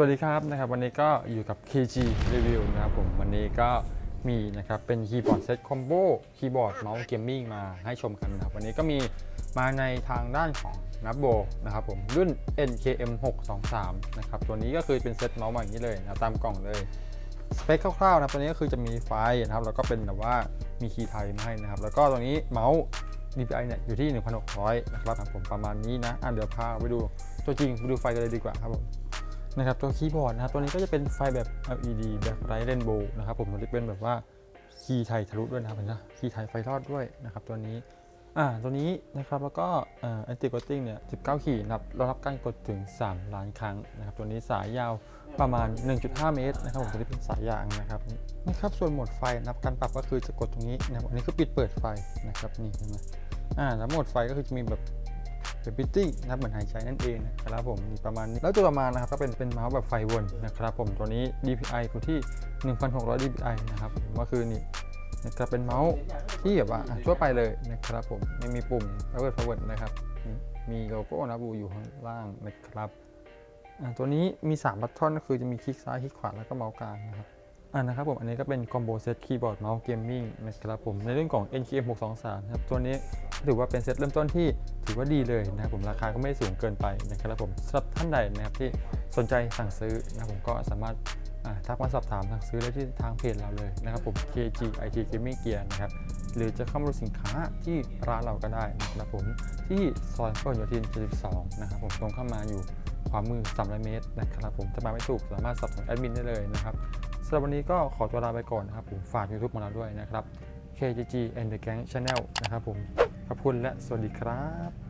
วัสดีครับนะครับวันนี้ก็อยู่กับ KG Review นะครับผมวันนี้ก็มีนะครับเป็นคีย์บอร์ดเซตคอมโบคีย์บอร์ดเมาส์เกมมิ่งมาให้ชมกันนะครับวันนี้ก็มีมาในทางด้านของนับโบนะครับผมรุ่น NKM 623นะครับตัวนี้ก็คือเป็นเซตเมาส์มาอย่างนี้เลยนะตามกล่องเลยสเปคคร่าวๆนะครับตัวนี้ก็คือจะมีไฟนะครับแล้วก็เป็นแบบว่ามีคีย์ไทยมาให้นะครับแล้วก็ตัวนี้เมาส์ DPI เนี่ยอยู่ที่ 1,600 นะครับผมประมาณนี้นะอะเดี๋ยวพาไปดูตัวจริงไปดูไฟกันเลยดีกว่าครับผม นะครับตัวคีย์บอร์ดนะครับตัวนี้ก็จะเป็นไฟแบบ LED แบบไรเรนโบว์นะครับผมตัวนี้เป็นแบบว่าคีย์ไทยทะลุด้วยนะครับเห็นไหมคีย์ไทยไฟรอดด้วยนะครับตัวนี้อ่าตัวนี้นะครับแล้วก็แอนติโกติ้งเนี่ย19 ขีดนะครับรับการกดถึง 3 ล้านครั้งนะครับตัวนี้สายยาวประมาณ 1.5 เมตรนะครับผมตัวนี้เป็นสายยางนะครับนะครับส่วนโหมดไฟนะครับการปรับก็คือจะกดตรงนี้นะครับอันนี้คือปิดเปิดไฟนะครับนี่เห็นไหมอ่าแล้วโหมดไฟก็คือจะมีแบบ เป็นพิตติ้งนะครับเหมือนหายใจนั่นเองนะครับผมประมาณนี้แล้วตัวต่อมานะครับก็เป็นเป็นเมาส์แบบไฟวนนะครับผมตัวนี้ DPI อยู่ที่ 1,600 DPI นะครับมก็คือนี่นะครับเป็นเมาส์ที่แบบว่าอะทั่วไปเลยนะครับผมไม่มีปุ่ม power forward นะครับมีโลโก้นะบูอยู่ข้างล่างนะครับตัวนี้มี 3 บัตทอนก็คือจะมีคลิกซ้ายคลิกขวาแล้วก็เมาส์กลางนะครับ อ่านะครับผมอันนี้ก็เป็นคอมโบเซตคีย์บอร์ดเมาส์เกมมิ่งนะครับผมในเรื่องของ NKM 623นะครับตัวนี้ถือว่าเป็นเซตเริ่มต้นที่ถือว่าดีเลยนะครับผมราคาก็ไม่สูงเกินไปนะครับผมสำหรับท่านใดนะครับที่สนใจสั่งซื้อนะครับผมก็สามารถทักมาสอบถามสั่งซื้อได้ที่ทางเพจเราเลยนะครับผม KG IT Gaming Gear นะครับหรือจะเข้ามาดูสินค้าที่ร้านเราก็ได้นะครับผมที่ซอยพหลโยธิน 72 นะครับผมตรงเข้ามาอยู่ขวามือ300เมตรนะครับผมจะมาไม่ถูกสามารถสอบถามแอดมินได้เลยนะครับ สำหรับวันนี้ก็ขอตัวลาไปก่อนนะครับผมฝาก YouTube ของเราด้วยนะครับ KGG and the Gang Channel นะครับผมขอบคุณและสวัสดีครับ